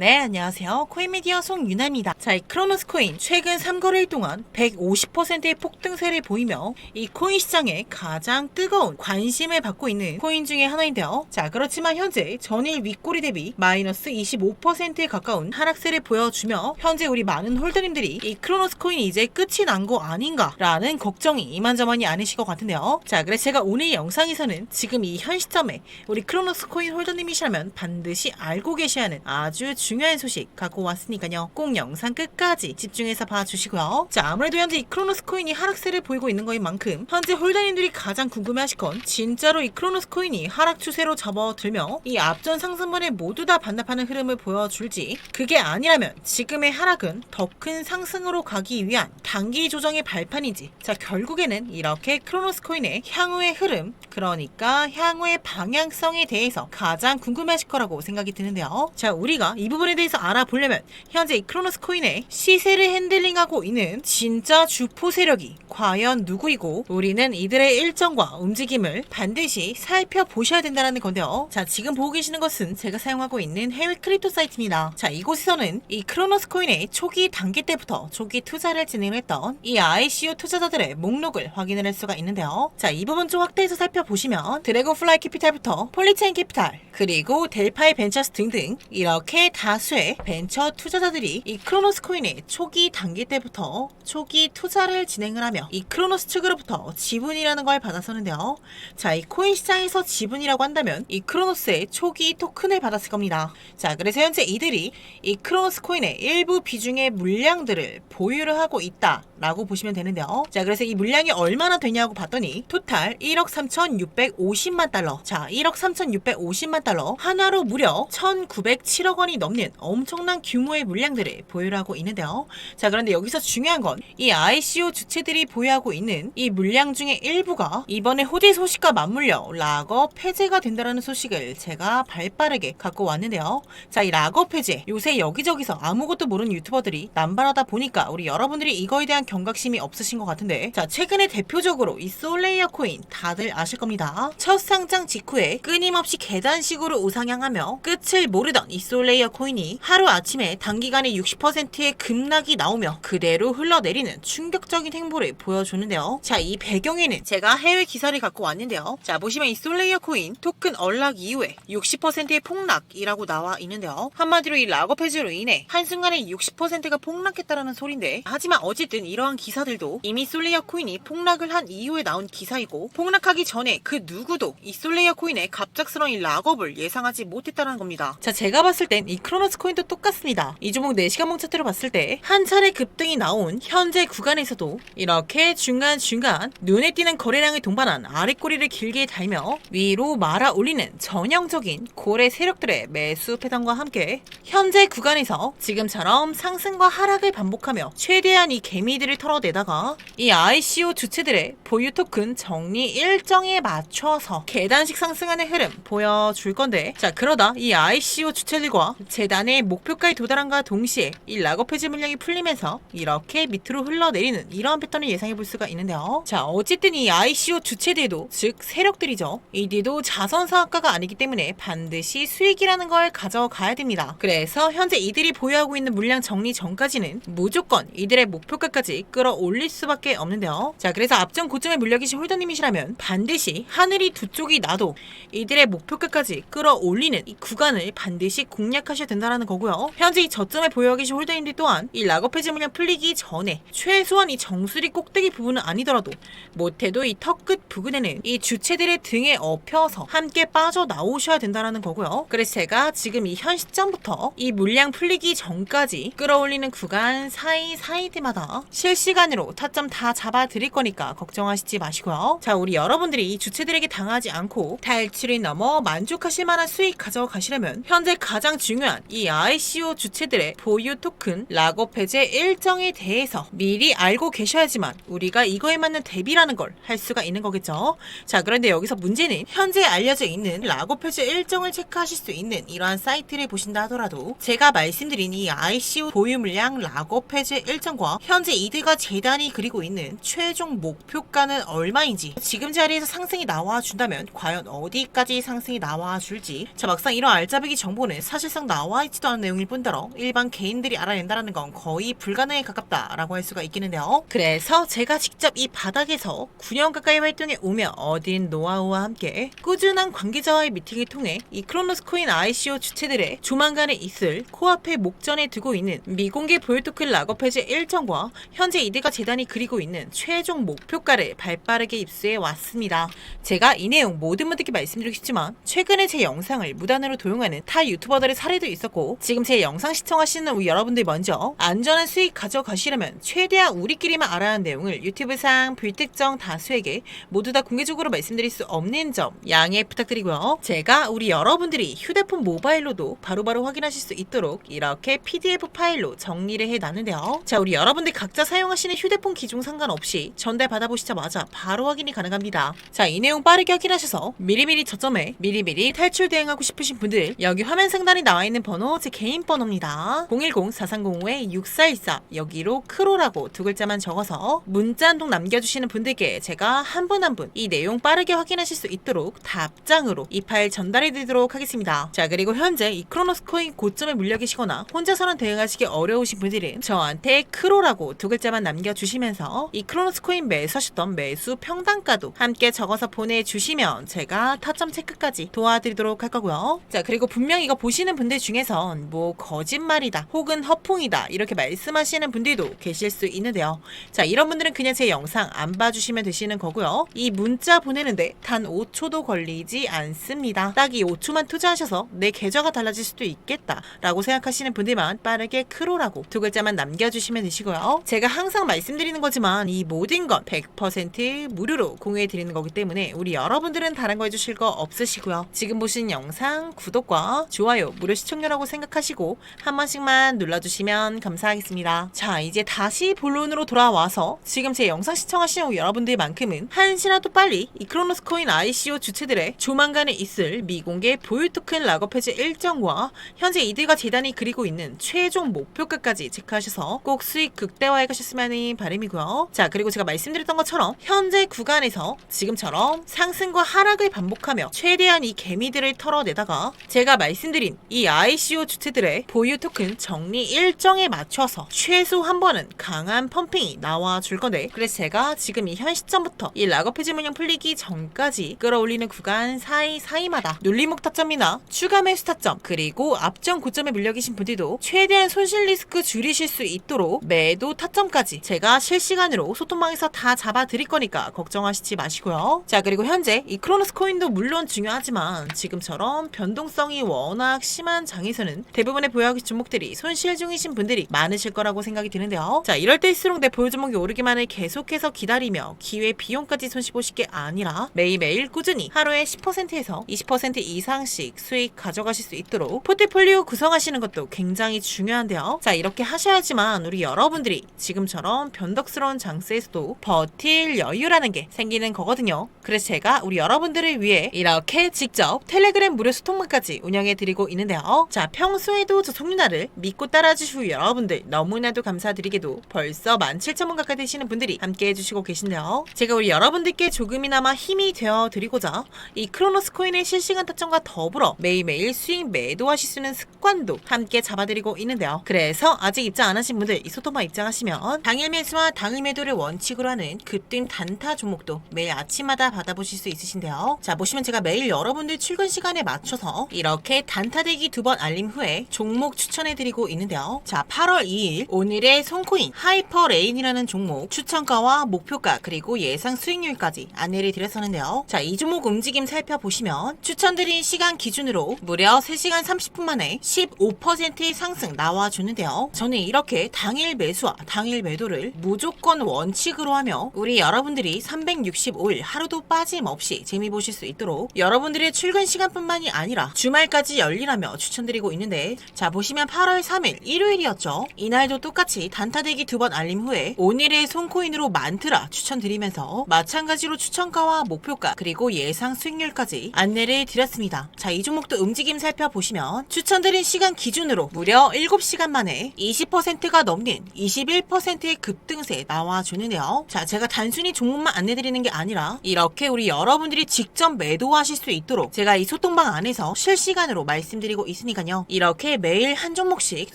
네, 안녕하세요. 코인미디어 송유나입니다. 자, 이 크로노스 코인 최근 3거래일 동안 150%의 폭등세를 보이며 이 코인 시장에 가장 뜨거운 관심을 받고 있는 코인 중에 하나인데요. 자, 그렇지만 현재 전일 윗꼬리 대비 마이너스 25%에 가까운 하락세를 보여주며 현재 우리 많은 홀더님들이 이 크로노스 코인이 이제 끝이 난 거 아닌가라는 걱정이 이만저만이 아니실 것 같은데요. 자, 그래서 제가 오늘 영상에서는 지금 이 현 시점에 우리 크로노스 코인 홀더님이시라면 반드시 알고 계셔야 하는 아주 중요한 소식 갖고 왔으니까요. 꼭 영상 끝까지 집중해서 봐주시고요. 자, 아무래도 현재 이 크로노스 코인이 하락세를 보이고 있는 거인 만큼 현재 홀더님들이 가장 궁금해하실 건 진짜로 이 크로노스 코인이 하락 추세로 접어들며 이 앞전 상승분을 모두 다 반납하는 흐름을 보여줄지 그게 아니라면 지금의 하락은 더 큰 상승으로 가기 위한 단기 조정의 발판인지 자 결국에는 이렇게 크로노스 코인의 향후의 흐름 그러니까 향후의 방향성에 대해서 가장 궁금해하실 거라고 생각이 드는데요. 자 우리가 이 부분 에 대해서 알아보려면 현재 이 크로노스 코인의 시세를 핸들링하고 있는 진짜 주포 세력이 과연 누구이고 우리는 이들의 일정과 움직임을 반드시 살펴보셔야 된다는 건데요. 자 지금 보고 계시는 것은 제가 사용하고 있는 해외 크립토 사이트입니다. 자 이곳에서는 이 크로노스 코인의 초기 단계 때부터 초기 투자를 진행했던 이 ICO 투자자들의 목록을 확인을 할 수가 있는데요. 자 이 부분 좀 확대해서 살펴보시면 드래곤플라이 캐피탈부터 폴리체인 캐피탈 그리고 델파이 벤처스 등등 이렇게 다수의 벤처 투자자들이 이 크로노스 코인의 초기 단계 때부터 초기 투자를 진행을 하며 이 크로노스 측으로부터 지분이라는 걸 받았었는데요. 자, 이 코인 시장에서 지분이라고 한다면 이 크로노스의 초기 토큰을 받았을 겁니다. 자, 그래서 현재 이들이 이 크로노스 코인의 일부 비중의 물량들을 보유를 하고 있다라고 보시면 되는데요. 자, 그래서 이 물량이 얼마나 되냐고 봤더니 토탈 1억 3,650만 달러. 자, 1억 3,650만 달러. 하나로 무려 1,907억 원이 넘는 엄청난 규모의 물량들을 보유를 하고 있는데요. 자, 그런데 여기서 중요한 건 이 ICO 주체들이 보유하고 있는 이 물량 중에 일부가 이번에 호재 소식과 맞물려 락업 폐지가 된다는 소식을 제가 발빠르게 갖고 왔는데요. 자, 이 락업 폐지 요새 여기저기서 아무것도 모르는 유튜버들이 남발하다 보니까 우리 여러분들이 이거에 대한 경각심이 없으신 것 같은데 자, 최근에 대표적으로 이 솔레이어 코인 다들 아실 겁니다. 첫 상장 직후에 끊임없이 계단식으로 우상향하며 끝을 모르던 이 솔레이어 코인 이 하루 아침에 단기간에 60%의 급락이 나오며 그대로 흘러내리는 충격적인 행보를 보여주는데요. 자, 이 배경에는 제가 해외 기사를 갖고 왔는데요. 자, 보시면 이 솔레이어 코인 토큰 언락 이후에 60%의 폭락이라고 나와 있는데요. 한마디로 이 락업 해지로 인해 한순간에 60%가 폭락했다라는 소린데 하지만 어쨌든 이러한 기사들도 이미 솔레이어 코인이 폭락을 한 이후에 나온 기사이고 폭락하기 전에 그 누구도 이 솔레이어 코인의 갑작스러운 이 락업을 예상하지 못했다는 겁니다. 자, 제가 봤을 땐이 크로노스 코인도 똑같습니다. 이 종목 4시간 몽 차트로 봤을 때 한 차례 급등이 나온 현재 구간에서도 이렇게 중간중간 눈에 띄는 거래량을 동반한 아랫꼬리를 길게 달며 위로 말아 올리는 전형적인 고래 세력들의 매수 패턴과 함께 현재 구간에서 지금처럼 상승과 하락을 반복하며 최대한 이 개미들을 털어내다가 이 ICO 주체들의 보유 토큰 정리 일정에 맞춰서 계단식 상승하는 흐름 보여줄 건데 자 그러다 이 ICO 주체들과 재단의 목표까지 도달한과 동시에 이 락업 해지 물량이 풀리면서 이렇게 밑으로 흘러내리는 이러한 패턴을 예상해 볼 수가 있는데요. 자 어쨌든 이 ICO 주체들도 즉 세력들이죠. 이들도 자선 사업가가 아니기 때문에 반드시 수익이라는 걸 가져가야 됩니다. 그래서 현재 이들이 보유하고 있는 물량 정리 전까지는 무조건 이들의 목표가까지 끌어올릴 수밖에 없는데요. 자 그래서 앞전 고점에 물려 계신 홀더님이시라면 반드시 하늘이 두 쪽이 나도 이들의 목표가까지 끌어올리는 이 구간을 반드시 공략하셔야 된다는 거고요. 현재 이 저점에 보유하고 계신 홀더님들 또한 이 락업 해지 물량 풀리기 전에 최소한 이 정수리 꼭대기 부분은 아니더라도 못해도 이 턱 끝 부근에는 이 주체들의 등에 엎여서 함께 빠져 나오셔야 된다는 거고요. 그래서 제가 지금 이 현 시점부터 이 물량 풀리기 전까지 끌어올리는 구간 사이 사이드마다 실시간으로 타점 다 잡아 드릴 거니까 걱정하시지 마시고요. 자, 우리 여러분들이 이 주체들에게 당하지 않고 탈출이 넘어 만족하실 만한 수익 가져가시려면 현재 가장 중요한 이 ICO 주체들의 보유 토큰 락업 해제 일정에 대해서 미리 알고 계셔야지만 우리가 이거에 맞는 대비라는 걸 할 수가 있는 거겠죠. 자, 그런데 여기서 문제는 현재 알려져 있는 락업 해제 일정을 체크하실 수 있는 이러한 사이트를 보신다 하더라도 제가 말씀드린 이 ICO 보유 물량 락업 해제 일정과 현재 이들과 재단이 그리고 있는 최종 목표가는 얼마인지 지금 자리에서 상승이 나와 준다면 과연 어디까지 상승이 나와 줄지 자 막상 이런 알짜배기 정보는 사실상 나와 나와 있지도 않은 내용일 뿐더러 일반 개인들이 알아낸다는 건 거의 불가능에 가깝다라고 할 수가 있겠는데요. 그래서 제가 직접 이 바닥에서 9년 가까이 활동해 오며 얻은 노하우와 함께 꾸준한 관계자와의 미팅을 통해 이 크로노스 코인 ICO 주체들의 조만간에 있을 코앞에 목전에 두고 있는 미공개 보유 토큰 락업 해제 일정과 현재 이데가 재단이 그리고 있는 최종 목표가를 발빠르게 입수해 왔습니다. 제가 이 내용 모든 분들께 말씀드리고 싶지만 최근에 제 영상을 무단으로 도용하는 타 유튜버들의 사례도 있었고 지금 제 영상 시청하시는 우리 여러분들 먼저 안전한 수익 가져가시려면 최대한 우리끼리만 알아야 하는 내용을 유튜브상 불특정 다수에게 모두 다 공개적으로 말씀드릴 수 없는 점 양해 부탁드리고요. 제가 우리 여러분들이 휴대폰 모바일로도 바로 바로 확인하실 수 있도록 이렇게 PDF 파일로 정리를 해놨는데요. 자, 우리 여러분들 각자 사용하시는 휴대폰 기종 상관없이 전달 받아보시자마자 바로 확인이 가능합니다. 자, 이 내용 빠르게 확인하셔서 미리미리 저점에 미리미리 탈출 대응하고 싶으신 분들 여기 화면 상단에 나와 있는 번호 제 개인 번호입니다. 010-4305-6414 여기로 크로라고 두 글자만 적어서 문자 한 통 남겨주시는 분들께 제가 한 분 한 분 이 내용 빠르게 확인하실 수 있도록 답장으로 이 파일 전달해 드리도록 하겠습니다. 자 그리고 현재 이 크로노스 코인 고점에 물려 계시거나 혼자서는 대응하시기 어려우신 분들은 저한테 크로라고 두 글자만 남겨주시면서 이 크로노스 코인 매수하셨던 매수 평단가도 함께 적어서 보내주시면 제가 타점 체크까지 도와드리도록 할 거고요. 자 그리고 분명 이거 보시는 분들 중 에선 뭐 거짓말이다 혹은 허풍이다 이렇게 말씀하시는 분들도 계실 수 있는데요. 자 이런 분들은 그냥 제 영상 안 봐주시면 되시는 거고요. 이 문자 보내는데 단 5초도 걸리지 않습니다. 딱 이 5초만 투자하셔서 내 계좌가 달라질 수도 있겠다 라고 생각하시는 분들만 빠르게 크로라고 두 글자만 남겨주시면 되시고요. 제가 항상 말씀드리는 거지만 이 모든 건 100% 무료로 공유해 드리는 거기 때문에 우리 여러분들은 다른 거 해주실 거 없으시고요. 지금 보신 영상 구독과 좋아요 무료 시청 료라고 생각하시고 한 번씩만 눌러주시면 감사하겠습니다. 자 이제 다시 본론으로 돌아와서 지금 제 영상 시청하시는 여러분들만큼은 한시라도 빨리 이 크로노스 코인 ICO 주체들의 조만간에 있을 미공개 보유 토큰 락업 해제 일정과 현재 이들과 재단이 그리고 있는 최종 목표가까지 체크하셔서 꼭 수익 극대화해 가셨으면 하는 바람이고요. 자 그리고 제가 말씀드렸던 것처럼 현재 구간에서 지금처럼 상승과 하락을 반복하며 최대한 이 개미들을 털어내다가 제가 말씀드린 이 ICO 주체들의 보유 토큰 정리 일정에 맞춰서 최소 한 번은 강한 펌핑이 나와 줄 건데 그래서 제가 지금 이 현 시점부터 이 락업 해제 문형 풀리기 전까지 끌어올리는 구간 사이사이마다 눌림목 타점이나 추가 매수 타점 그리고 앞전 고점에 물려 계신 분들도 최대한 손실 리스크 줄이실 수 있도록 매도 타점까지 제가 실시간으로 소통방에서 다 잡아 드릴 거니까 걱정하시지 마시고요. 자 그리고 현재 이 크로노스 코인도 물론 중요하지만 지금처럼 변동성이 워낙 심한 장에서는 대부분의 보유하기 종목들이 손실 중이신 분들이 많으실 거라고 생각이 드는데요. 자 이럴 때일수록 내 보유 종목이 오르기만을 계속해서 기다리며 기회 비용까지 손실 보실 게 아니라 매일매일 꾸준히 하루에 10%에서 20% 이상씩 수익 가져가실 수 있도록 포트폴리오 구성하시는 것도 굉장히 중요한데요. 자 이렇게 하셔야지만 우리 여러분들이 지금처럼 변덕스러운 장세에서도 버틸 여유라는 게 생기는 거거든요. 그래서 제가 우리 여러분들을 위해 이렇게 직접 텔레그램 무료 소통방까지 운영해 드리고 있는데요. 자 평소에도 저 송윤아를 믿고 따라주시고 여러분들 너무나도 감사드리게도 벌써 17,000원 가까이 되시는 분들이 함께 해주시고 계신데요. 제가 우리 여러분들께 조금이나마 힘이 되어 드리고자 이 크로노스 코인의 실시간 타점과 더불어 매일매일 수익 매도하실 수 있는 습관도 함께 잡아드리고 있는데요. 그래서 아직 입장 안 하신 분들 이 소토마 입장하시면 당일 매수와 당일 매도를 원칙으로 하는 급등 단타 종목도 매일 아침마다 받아보실 수 있으신데요. 자 보시면 제가 매일 여러분들 출근 시간에 맞춰서 이렇게 단타 대기 두번 알림 후에 종목 추천해드리고 있는데요. 자 8월 2일 오늘의 손코인 하이퍼 레인이라는 종목 추천가와 목표가 그리고 예상 수익률까지 안내를 드렸었는데요. 자 이 종목 움직임 살펴보시면 추천드린 시간 기준으로 무려 3시간 30분 만에 15%의 상승 나와주는데요. 저는 이렇게 당일 매수와 당일 매도를 무조건 원칙으로 하며 우리 여러분들이 365일 하루도 빠짐없이 재미 보실 수 있도록 여러분들의 출근 시간뿐만이 아니라 주말까지 열리라며 추천드 리고 있는데 자 보시면 8월 3일 일요일이었죠. 이날도 똑같이 단타대기 두 번 알림 후에 오늘의 손코인으로 만트라 추천드리면서 마찬가지로 추천가와 목표가 그리고 예상 수익률까지 안내를 드렸습니다. 자 이 종목도 움직임 살펴보시면 추천드린 시간 기준으로 무려 7시간 만에 20%가 넘는 21%의 급등세 나와주는데요. 자 제가 단순히 종목만 안내드리는 게 아니라 이렇게 우리 여러분들이 직접 매도하실 수 있도록 제가 이 소통방 안에서 실시간으로 말씀드리고 있으니 계시니까요. 이렇게 매일 한 종목씩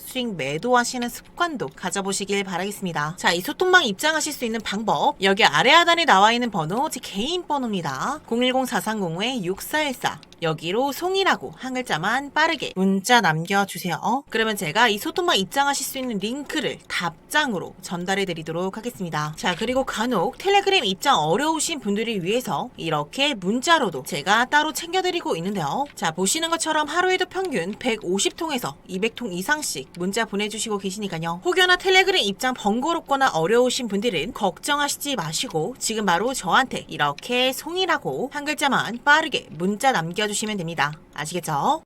수익 매도하시는 습관도 가져보시길 바라겠습니다. 자, 이 소통방 입장하실 수 있는 방법 여기 아래 하단에 나와 있는 번호 제 개인 번호입니다. 010-430-6414 여기로 송이라고 한 글자만 빠르게 문자 남겨주세요. 그러면 제가 이 소통방 입장하실 수 있는 링크를 답장으로 전달해 드리도록 하겠습습니다. 자, 그리고 간혹 텔레그램 입장 어려우신 분들을 위해서 이렇게 문자로도 제가 따로 챙겨드리고 있는데요. 자, 보시는 것처럼 하루에도 평균 150통에서 200통 이상씩 문자 보내주시고 계시니까요. 혹여나 텔레그램 입장 번거롭거나 어려우신 분들은 걱정하시지 마시고 지금 바로 저한테 이렇게 송이라고 한 글자만 빠르게 문자 남겨주시면 됩니다. 아시겠죠?